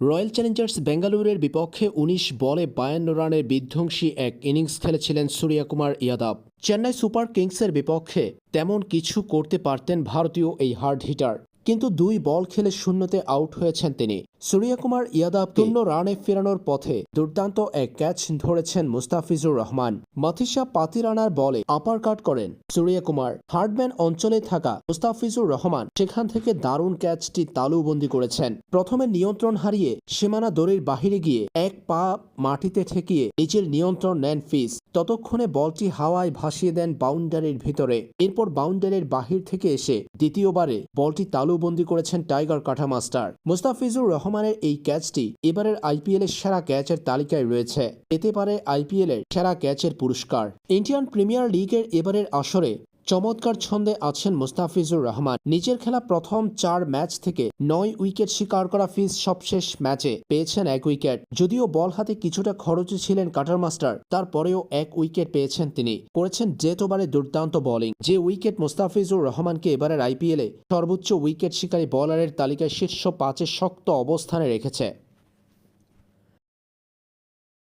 Royal Challengers বেঙ্গালুরুর বিপক্ষে উনিশ বলে বায়ান্ন রানের বিধ্বংসী এক ইনিংস খেলেছিলেন সূর্যকুমার ইয়াদব। চেন্নাই সুপার কিংসের বিপক্ষে তেমন কিছু করতে পারতেন ভারতীয় এই হার্ড হিটার। কিন্তু দুই বল খেলে শূন্যতে আউট হয়েছেন তিনি। সূর্যকুমার ইয়াদব শূন্য রানে ফেরানোর পথে দুর্দান্ত এক ক্যাচ ধরেছেন মুস্তাফিজুর রহমান। মাথিসা পাতিরানার বলে আপার কাট করেন সূর্যকুমার। হার্ডম্যান অঞ্চলে থাকা মুস্তাফিজুর রহমান সেখান থেকে দারুণ ক্যাচটি তালুবন্দি করেছেন। প্রথমে নিয়ন্ত্রণ হারিয়ে সীমানা দড়ির বাহিরে গিয়ে এক পা মাটিতে ঠেকিয়ে নিজের নিয়ন্ত্রণ নেন ফিস ততক্ষণে বলটি হাওয়ায় ভাসিয়ে দেন বাউন্ডারির ভিতরে। এরপর বাউন্ডারির বাহির থেকে এসে দ্বিতীয়বারে বলটি তালুবন্দি করেছেন টাইগার কাঠা মাস্টার মুস্তাফিজুর রহমানের এই ক্যাচটি এবারের আইপিএল এর সেরা ক্যাচের তালিকায় রয়েছে। পেতে পারে আইপিএল এর সেরা ক্যাচের পুরস্কার। ইন্ডিয়ান প্রিমিয়ার লিগের এবারের আসরে চমৎকার ছন্দে আছেন মুস্তাফিজুর রহমান। নিজের খেলা প্রথম চার ম্যাচ থেকে নয় উইকেট শিকার করা ফিজ সবশেষ ম্যাচে পেয়েছেন এক উইকেট। যদিও বল হাতে কিছুটা খরচে ছিলেন কাটার মাস্টার, তারপরেও এক উইকেট পেয়েছেন তিনি। করেছেন ডেট ওভারে দুর্দান্ত বোলিং। যে উইকেট মুস্তাফিজুর রহমানকে এবারের আইপিএলে সর্বোচ্চ উইকেট শিকারী বলারের তালিকায় শীর্ষ পাঁচে শক্ত অবস্থানে রেখেছে।